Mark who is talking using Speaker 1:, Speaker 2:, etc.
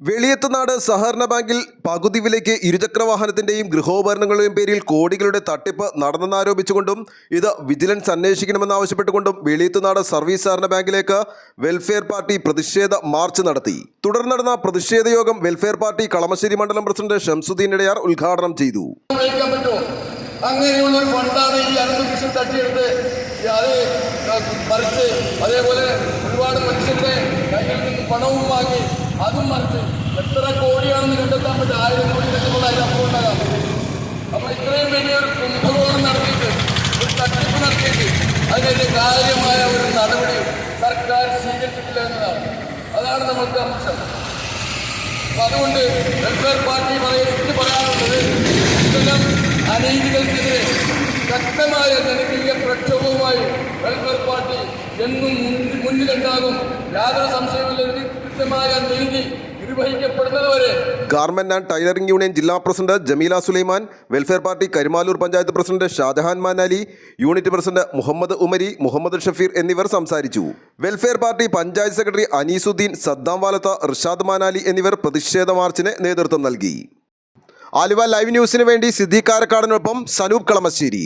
Speaker 1: വെളിയത്തുനാട് സഹകരണ ബാങ്കിൽ പകുതി വിലയ്ക്ക് ഇരുചക്ര വാഹനത്തിന്റെയും ഗൃഹോപകരണങ്ങളുടെയും പേരിൽ കോടികളുടെ തട്ടിപ്പ് നടന്നെന്നാരോപിച്ചുകൊണ്ടും ഇത് വിജിലൻസ് അന്വേഷിക്കണമെന്നാവശ്യപ്പെട്ടുകൊണ്ടും വെളിയത്തുനാട് സർവീസ് സഹകരണ ബാങ്കിലേക്ക് വെൽഫെയർ പാർട്ടി പ്രതിഷേധ മാർച്ച് നടത്തി. തുടർന്ന് നടന്ന പ്രതിഷേധ യോഗം വെൽഫെയർ പാർട്ടി കളമശ്ശേരി മണ്ഡലം പ്രസിഡന്റ് ഷംസുദ്ദീൻ ഇടയാർ ഉദ്ഘാടനം ചെയ്തു.
Speaker 2: ഒരു അതേപോലെ ഒരുപാട് മനുഷ്യരുടെ കയ്യിൽ നിന്ന് പണവും വാങ്ങി അതും മറിച്ച് എത്ര കോടിയാണെന്ന് കണ്ടെത്താൻ പറ്റും? ആയിരം കോടി അതിന് അപ്പുറം ഉണ്ടാകാം അപ്പൊ ഇത്രയും വലിയൊരു കുംഭകോണം നടത്തിയിട്ട് ഒരു തട്ടിപ്പ് നടത്തിയിട്ട് അതിനെതിരെ കാര്യമായ ഒരു നടപടി സർക്കാർ സ്വീകരിച്ചിട്ടില്ല എന്നതാണ്. അതാണ് നമ്മൾക്ക് അംശം അപ്പൊ അതുകൊണ്ട് വെൽഫെയർ പാർട്ടി പറയുന്നത് പറയാനുള്ളത് ഇത്തരം അനീതികൾക്കെതിരെ ശക്തമായ ജനകീയ പ്രക്ഷോഭവുമായി വെൽഫെയർ പാർട്ടി എന്നും മുന്നിലുണ്ടാകും യാതൊരു സംശയമില്ല കൃത്യമായ നീതി
Speaker 1: ഗാർമെന്റ് ആൻഡ് ടൈലറിംഗ് യൂണിയൻ ജില്ലാ president Jameela Sulaiman welfare party Karimaloor panchayat president Shajahan Manali unit president Muhammad Umari Muhammad Shafeer എന്നിവർ സംസാരിച്ചു. Welfare party panchayat secretary Aneesuddin Saddam Valath Rishad Manali എന്നിവർ പ്രതിഷേധ മാർച്ചിന് നേതൃത്വം നൽകി. ആലുവ ലൈവ് ന്യൂസിന് വേണ്ടി സിദ്ദീഖ് കാരക്കാടിനൊപ്പം സനൂപ് കളമശ്ശേരി.